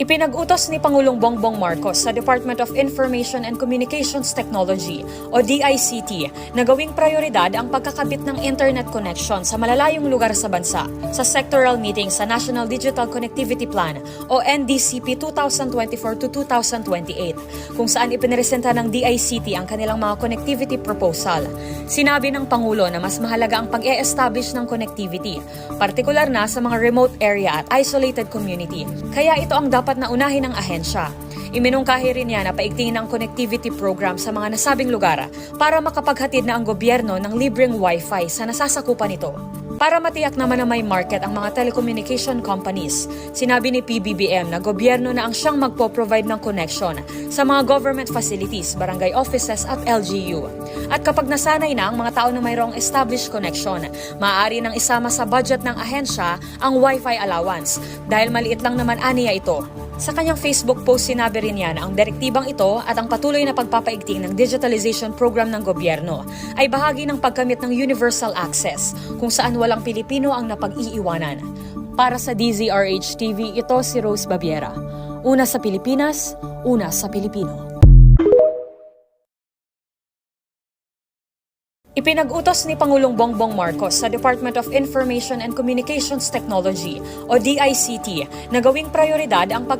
Ipinag-utos ni Pangulong Bongbong Marcos sa Department of Information and Communications Technology o DICT na gawing prioridad ang pagkakabit ng internet connection sa malalayong lugar sa bansa sa sectoral meeting sa National Digital Connectivity Plan o NDCP 2024 to 2028 kung saan ipinresenta ng DICT ang kanilang mga connectivity proposal. Sinabi ng Pangulo na mas mahalaga ang pag-e-establish ng connectivity, partikular na sa mga remote area at isolated community. Kaya ito ang dapat na unahin ng ahensya. Iminungkahi rin niya na paigtingin ang connectivity program sa mga nasabing lugar para makapaghatid na ang gobyerno ng libreng wifi sa nasasakupan nito. Para matiyak naman na may market ang mga telecommunication companies, sinabi ni PBBM na gobyerno na ang siyang magpo-provide ng connection sa mga government facilities, barangay offices at LGU. At kapag nasanay na ang mga tao na mayroong established connection, maaari nang isama sa budget ng ahensya ang Wi-Fi allowance dahil maliit lang naman aniya ito. Sa kanyang Facebook post sinabi rin niya na ang direktibang ito at ang patuloy na pagpapaigting ng digitalization program ng gobyerno ay bahagi ng pagkamit ng universal access kung saan walang Pilipino ang napag-iiwanan. Para sa DZRH TV, ito si Rose Babiera. Una sa Pilipinas, una sa Pilipino. Ipinag-utos ni Pangulong Bongbong Marcos sa Department of Information and Communications Technology o DICT na gawing prioridad ang pag